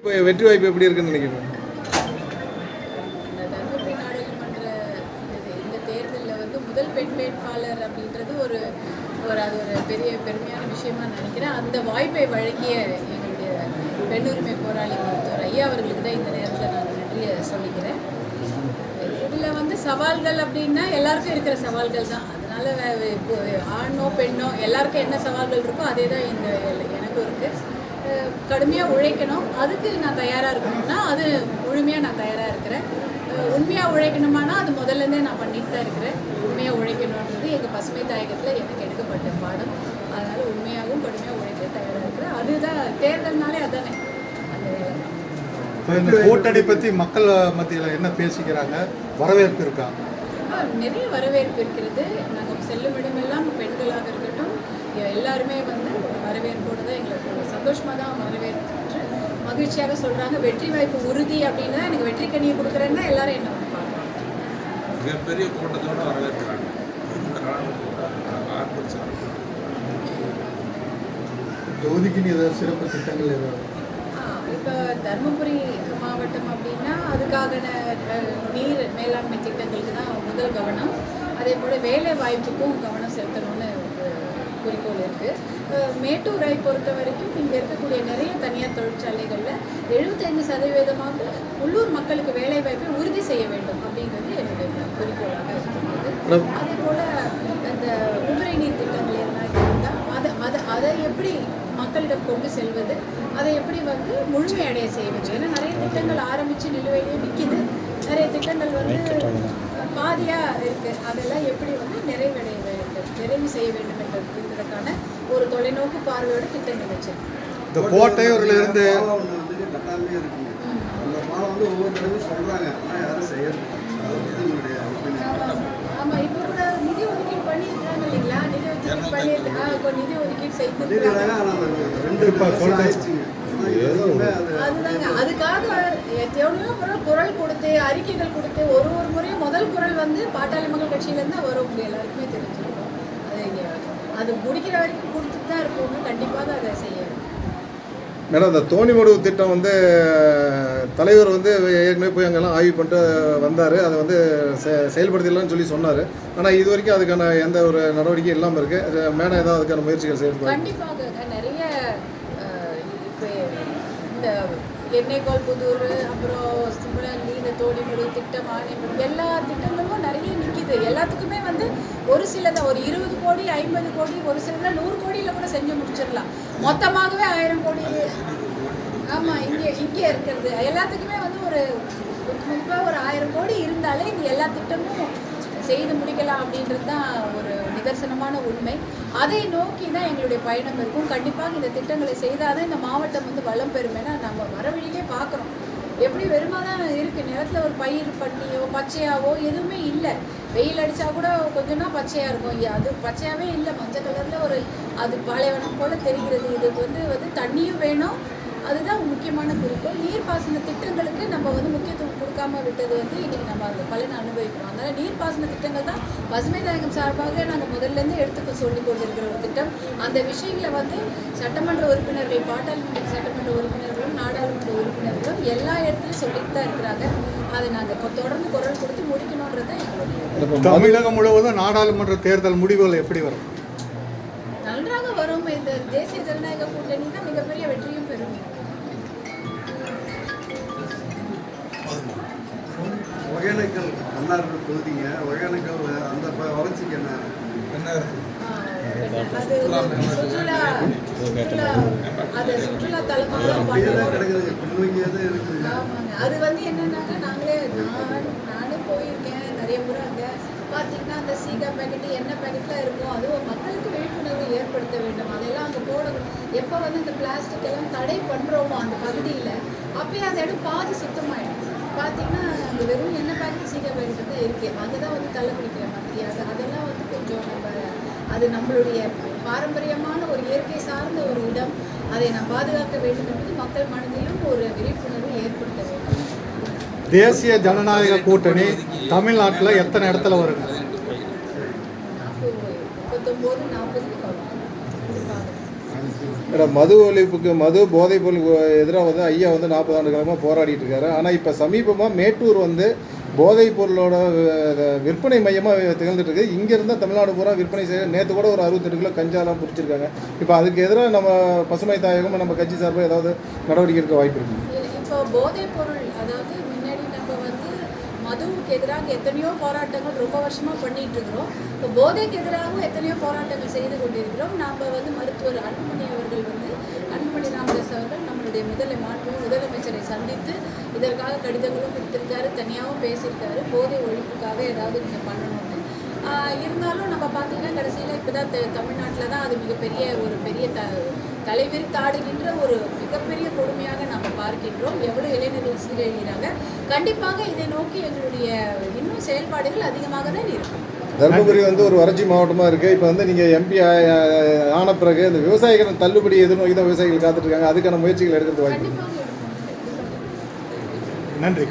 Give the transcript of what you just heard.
இப்போ வெற்றி வாய்ப்பு எப்படி இருக்குன்னு நினைக்கிறேன் இந்த தருமபுரி நாடாளுமன்ற இந்த தேர்தலில் வந்து முதல் பெண் வேட்பாளர் அப்படின்றது ஒரு ஒரு அது ஒரு பெரிய பெருமையான விஷயமா நினைக்கிறேன். அந்த வாய்ப்பை வழங்கிய எங்களுடைய பெண்ணுரிமை போராளி மருத்துவர் ஐயா அவர்களுக்கு தான் இந்த நேரத்தில் நான் நன்றியை சொல்லிக்கிறேன் இதில் வந்து சவால்கள் அப்படின்னா எல்லாருக்கும் இருக்கிற சவால்கள் தான். அதனால இப்போ ஆணோ பெண்ணோ எல்லாருக்கும் என்ன சவால்கள் இருக்கோ அதே தான் இந்த எனக்கும் இருக்குது கடுமையாக உழைக்கணும். அதுக்கு நான் தயாராக இருக்கணும்னா அது முழுமையாக நான் தயாராக இருக்கிறேன். உண்மையாக உழைக்கணுமானா அது முதல்லேருந்தே நான் பண்ணிட்டு தான் இருக்கிறேன். உண்மையாக உழைக்கணுன்றது எங்கள் பசுமை தாயகத்தில் எனக்கு எடுக்கப்பட்ட பாடம். அதனால் உண்மையாகவும் கடுமையாக உழைக்க தயாராக இருக்கிறேன். அதுதான் தேர்தல்னாலே அதானே. இந்த கூட்டணி பற்றி மக்கள் மத்தியில் என்ன பேசிக்கிறாங்க? வரவேற்பு இருக்கா? ஆ, நிறைய வரவேற்பு இருக்கிறது. நாங்கள் செல்லும் இடமெல்லாம் பெண்களாக இருக்கட்டும் எல்லாருமே வந்து வரவேற்போடு தான் எங்களுக்கு சந்தோஷமாக தான் வரவேற்று மகிழ்ச்சியாக சொல்கிறாங்க வெற்றி வாய்ப்பு உறுதி அப்படின்னா எனக்கு வெற்றி கனியை கொடுக்குறேன்னா எல்லாரும் என்ன மிகப்பெரிய கூட்டத்தோட வரவேற்கிறாங்க. ஆர்ப்பாட்டம் தொகுதிக்குன்னு ஏதாவது சிறப்பு திட்டங்கள் ஏதாவது? இப்போ தருமபுரி மாவட்டம் அப்படின்னா அதுக்கான அஹ், நீர் மேலாண்மை திட்டங்களுக்கு தான் முதல் கவனம். அதே போல் வேலை வாய்ப்புக்கும் கவனம் செலுத்தணும்னு குறிக்கோள் இருக்குது மேட்டூரை பொறுத்த வரைக்கும் இங்கே இருக்கக்கூடிய நிறைய தனியார் தொழிற்சாலைகளில் எழுபத்தைந்து சதவீதமாக உள்ளூர் மக்களுக்கு வேலை வாய்ப்பை உறுதி செய்ய வேண்டும் அப்படின்றது என்னுடைய குறிக்கோளாக இருக்கிறது. அதே போல் அந்த உபரி நீர் திட்டங்கள் எதனா இருந்தால் அதை அதை அதை எப்படி மக்களிடம் கொண்டு செல்வது? அதை எப்படி வந்து முழுமையடைய செய்வது? ஏன்னா நிறைய திட்டங்கள் ஆரம்பித்து நிலுவையிலேயே நிற்கிது நிறைய திட்டங்கள் வந்து பாதியாக இருக்குது அதெல்லாம் எப்படி வந்து நிறைவடைய நிறைவு செய்ய வேண்டும் என்பதற்கான ஒரு தொலைநோக்கு பார்வையோட திட்டங்கள் வச்சிருக்கோம் இந்த கோட்டையூர்ல இருந்து பாலம் ஒண்ணு வந்து கட்டாமே இருக்குங்க அந்த பாலம் வந்து ஒவ்வொரு தடவையும் சொல்றாங்க ஆனால் யாரும் செய்யறது அதை பத்தி உங்களுடைய opinion. ஆமா இப்போ கூட நிதி ஒதுக்கீடு பண்ணியிருக்காங்க இல்லைங்களா? நிதி ஒதுக்கீடு பண்ணியிருக்கு ஆ இப்போ நிதி ஒதுக்கீடு அந்த ரெண்டு இப்ப அதுதாங்க. அதுக்காக எவ்வளோ குரல் குரல் கொடுத்து அறிக்கைகள் கொடுத்து ஒரு ஒரு முறையும் முதல் குரல் வந்து பாட்டாளி மக்கள் கட்சியிலேருந்து வரும் எல்லாருக்குமே இங்க அது முடிக்கிற வரைக்கும் கொடுத்துட்டு தான் இருப்போம் கண்டிப்பாக அதை செய்யணும். மேடம் இந்த தோணிமடு திட்டம் வந்து தலைவர் வந்து ஏற்கனவே போய் அங்கெல்லாம் ஆய்வு பண்ணிட்டு வந்தார். அதை வந்து செயல்படுத்திடலாம்னு சொல்லி சொன்னார். ஆனால் இது வரைக்கும் அதுக்கான எந்த ஒரு நடவடிக்கையும் இல்லாமல் இருக்குது மேடம் ஏதாவது அதுக்கான முயற்சிகள் செய்யறது கண்டிப்பாக நிறைய இந்த எண்ணெய்கோல் புதூர் அப்புறம் இந்த தோணிமடு திட்டம் ஆணைமடு எல்லா திட்டங்களும் எல்லாத்துக்குமே வந்து ஒரு சிலதை ஒரு இருபது கோடி ஐம்பது கோடி ஒரு சிலதை நூறு கோடியில் கூட செஞ்சு முடிச்சிடலாம். மொத்தமாகவே ஆயிரம் கோடி ஆமாம் இங்கே இங்கே இருக்கிறது. எல்லாத்துக்குமே வந்து ஒரு குறிப்பாக ஒரு ஆயிரம் கோடி இருந்தாலே இந்த எல்லா திட்டமும் செய்து முடிக்கலாம் அப்படின்றது தான் ஒரு நிதர்சனமான உண்மை. அதை நோக்கி தான் எங்களுடைய பயணம் இருக்கும். கண்டிப்பாக இந்த திட்டங்களை செய்தால் தான் இந்த மாவட்டம் வந்து வளம் பெறும் ஏன்னா நம்ம வர வழியிலே பார்க்குறோம். எப்படி வெறுமா தான் இருக்குது நிலத்தில் ஒரு பயிர் பண்ணியோ பச்சையாவோ எதுவுமே இல்லை. வெயில் அடித்தா கூட கொஞ்சம்னா பச்சையாக இருக்கும். அது பச்சையாகவே இல்லை. மஞ்சள் கலரில் ஒரு அது பாலைவனம் போல் தெரிகிறது. இதுக்கு வந்து வந்து தண்ணியும் வேணும் அதுதான் முக்கியமான குறிக்கோள். நீர்ப்பாசன திட்டங்களுக்கு நம்ம வந்து முக்கியத்துவம் கொடுக்காம விட்டது வந்து இன்னைக்கு நம்ம அந்த பலனை அனுபவிக்கிறோம். அதனால நீர்ப்பாசன திட்டங்கள் தான் பசுமை தாயகம் சார்பாக நாங்கள் முதல்லேருந்து எடுத்துக்க சொல்லி கொண்டிருக்கிற ஒரு திட்டம். அந்த விஷயங்களை வந்து சட்டமன்ற உறுப்பினர்கள் பாட்டாளுமன்ற சட்டமன்ற உறுப்பினர்களும் நாடாளுமன்ற உறுப்பினர்களும் எல்லா இடத்துலையும் சொல்லிட்டு தான் இருக்கிறாங்க. அதை நாங்கள் தொடர்ந்து குரல் கொடுத்து முடிக்கணுன்றது எங்களுடைய தமிழகம் முழுவதும் நாடாளுமன்ற தேர்தல் முடிவுகள் எப்படி வரும்? நன்றாக வரும். இந்த தேசிய ஜனநாயக கூட்டணி தான் மிகப்பெரிய வெற்றியும் மன்னார்குடி தொகுதிங்க ஒகேனக்கல் அந்த வளர்ச்சிக்கு என்ன? என்ன கிடக்குதுங்க. பின்னோக்கியே தான் இருக்குதுங்க அது வந்து என்னன்னாக்கா நாங்களே நான் நானே போயிருக்கேன். நிறைய முறை அங்கே பார்த்தீங்கன்னா அந்த சீகா பேக்கெட்டு எண்ணெய் பேக்கெட்லாம் இருக்கும் அதுவும் மக்களுக்கு விழிப்புணர்வு ஏற்படுத்த வேண்டும். அதெல்லாம் அங்கே போடணும். எப்போ வந்து இந்த பிளாஸ்டிக் எல்லாம் தடை பண்ணுறோமோ அந்த பகுதியில் அப்பயே அந்த இடம் பாதி சுத்தமாயிடும். பார்த்தீங்கன்னா அங்கே வெறும் எண்ணெய் பேக்கெட் சீகா பேக்கெட் தான் இருக்குது அதுதான் வந்து மாதிரி. அது அதெல்லாம் வந்து கொஞ்சம் நம்ம அது நம்மளுடைய பாரம்பரியமான ஒரு இயற்கை சார்ந்த ஒரு இடம். அதை நாம் பாதுகாக்க வேண்டும் என்பது மக்கள் மனதிலும் ஒரு விழிப்புணர்வு ஏற்படுத்த வேண்டும். தேசிய ஜனநாயக கூட்டணி தமிழ்நாட்டில் எத்தனை இடத்துல வருங்க நாற்பது முப்பத்தொம்போது நாற்பது கண்டிப்பாக மேடம் மது ஒழிப்புக்கு மது போதைப் பொருளுக்கு எதிராக வந்து ஐயா வந்து நாற்பது ஆண்டு காலமாக போராடிட்டு இருக்காரு. ஆனால் இப்போ சமீபமாக மேட்டூர் வந்து போதைப் பொருளோட விற்பனை மையமாக திகழ்ந்துட்டு இருக்கு. இங்கேருந்து தமிழ்நாடு பூரா விற்பனை செய்ய நேற்று கூட ஒரு அறுபத்தெட்டு கிலோ கஞ்சாலாம் பிடிச்சிருக்காங்க. இப்போ அதுக்கு எதிராக நம்ம பசுமை தாயகம் நம்ம கட்சி சார்பாக ஏதாவது நடவடிக்கை எடுக்க வாய்ப்பு இருக்கு இப்போ போதைப் பொருள் அதாவது முன்னாடி நம்ம வந்து போதைக்கு எதிராக எத்தனையோ போராட்டங்கள் ரொம்ப வருஷமா பண்ணிட்டு இருக்கிறோம். இப்போ போதைக்கு எதிராகவும் எத்தனையோ போராட்டங்கள் செய்து கொண்டிருக்கிறோம். நாம் வந்து மருத்துவர் அன்புமணி அவர்கள் வந்து அன்புமணி ராமதாஸ் அவர்கள் நம்மளுடைய முதலை மாண்பு முதலமைச்சரை சந்தித்து இதற்காக கடிதங்களும் கொடுத்திருக்காரு தனியாகவும் பேசியிருக்காரு. போதை ஒழிப்புக்காக ஏதாவது நீங்கள் பண்ணணும்னு. இருந்தாலும் நம்ம பார்த்தீங்கன்னா கடைசியில் இப்போ தான் தமிழ்நாட்டில் தான் அது மிகப்பெரிய ஒரு பெரிய த தலைவிரித்தாடுகின்ற ஒரு மிகப்பெரிய கொடுமையாக நம்ம பார்க்கின்றோம். எவ்வளோ இளைஞர்கள் சீரழிகிறாங்க? கண்டிப்பாக இதை நோக்கி எங்களுடைய இன்னும் செயல்பாடுகள் அதிகமாக தான் இருக்கும். தருமபுரி வந்து ஒரு வறட்சி மாவட்டமாக இருக்குது இப்போ வந்து நீங்கள் எம்பி ஆன பிறகு இந்த விவசாயிகள் தள்ளுபடி எதிர்நோக்கி தான் விவசாயிகள் காத்துட்டு இருக்காங்க. அதுக்கான முயற்சிகள் எடுக்கிறது வாய்ப்பு நன்றி.